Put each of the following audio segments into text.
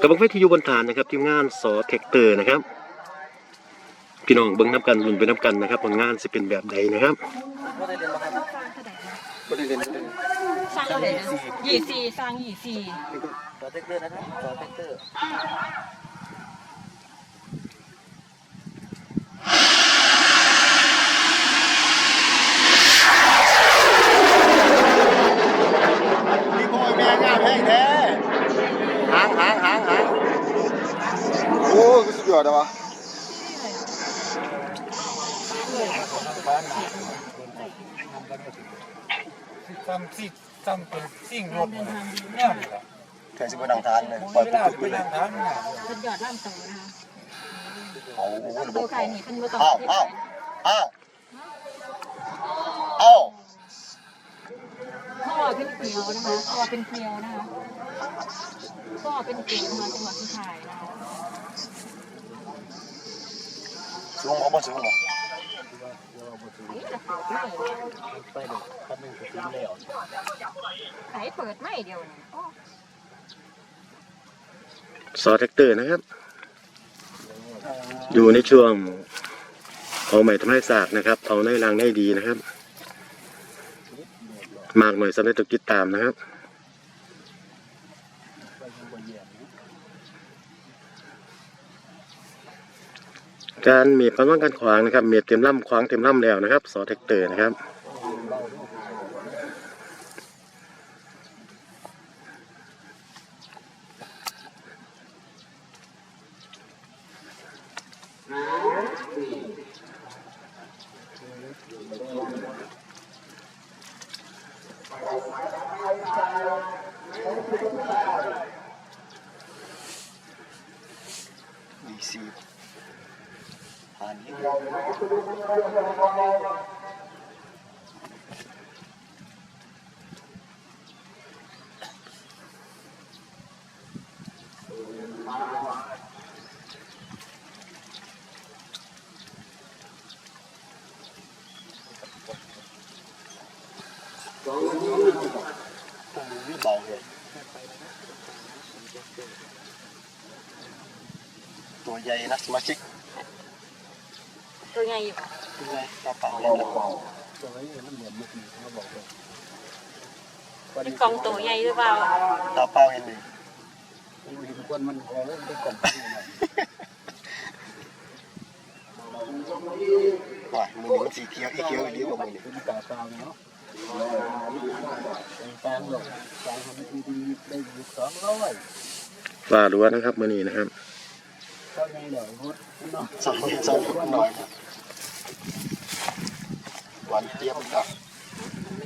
กระบังไฟที่อยู่บนฐานนะครับทีมงานสอเทคเตอร์นะครับ พี่น้องเบิ้งน้ำกันรุ่นไปน้ำกันนะครับ ผลงานจะเป็นแบบใดนะครับบ่ได้เรียนบ่ได้เรียนสร้างอะไรนะยี่สี่สร้างยี่สี่สอเทคเตอร์นะครับสอเทคเตอร์ นี่พ่อแม่งามแห้งแท้หางหางหางหางโอ้ยสุดยอดเลยวะซ้ำสิซ้ำเป็นสิ่งรถเนี่ยแค่สิบวันดังทานเลยปล่อยเวปุ๊ลาบไปไปเลทายงทางเนี่ยสุดยอดล่ำโตนะคะเอาระโตบบไข่นี่เพิ่นบ่ต้องอ้าวอ้าวอ้าวอ้าวพ่อเป็นเกลียวนะคะพ่อเป็นเกลียวนะคะพ่อเป็นเกลียวนะคะจังหวัดสุโขทัยนะคะ สูงบ่บ่สูงบ่ไอ้จะเปิดไม่ไปเด็กคันนึงก็ถึงแล้วไอ้เปิดไม่เดียวนี่โอ้สอเทคเตอร์นะครับ อยู่ในช่วงเอาใหม่ทำให้สากนะครับ เอาในรางได้ดีนะครับ มากหน่อยสำหรับตัวติดตามนะครับ การเมียบกำลังการขวางนะครับ เมียเต็มล่ำขวางเต็มล่ำแล้วนะครับสอเทคเตอร์นะครับดีซี ผ่านนี้เบาเลย ตัวใหญ่นะสมาชิกตัวใหญ่อยู่ค่ะตัวใหญ่กระเป๋าเลยนะตัวนี้มันเหมือนมุกนี่เขาบอกเลยเป็นกองตัวใหญ่หรือเปล่าตาเปล่าเห็นไหมดูดิคนมันพอแล้วได้กล่องนี่นะว่ามือมันสีเขียวอีเขียวอีเลี้ยวกว่ามือนี่เป็นกาเปล่าเนาะเป็นแปลงหลงแปลงทำดีดีได้อยู่สองร้อยฝ่ารั้วนะครับมื่อนี้นะครับก็ยังเหลือหมดเนาะสองสองคนหน่อยนะห วานเจี๊ยบครับไ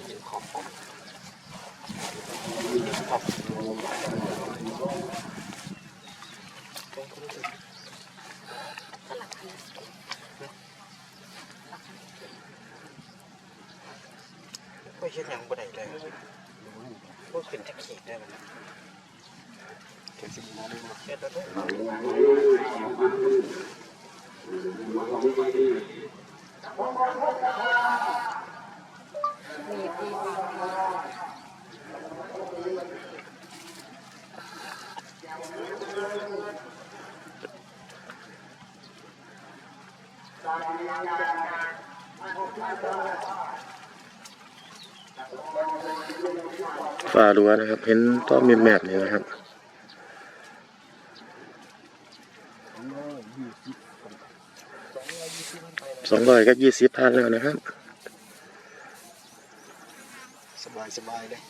ม่เช่นยังบ่ได้เลยพวกเป็นตะขีดได้ไหมเขียวสีน้ำด้วยนะเช็ดแล้วมี ฝ่ารั้วนะครับ เห็นต้อมีแมบนี่นะครับสองร้อยก็ยี่สิบพันแล้วนะครับ สบายสบายเลย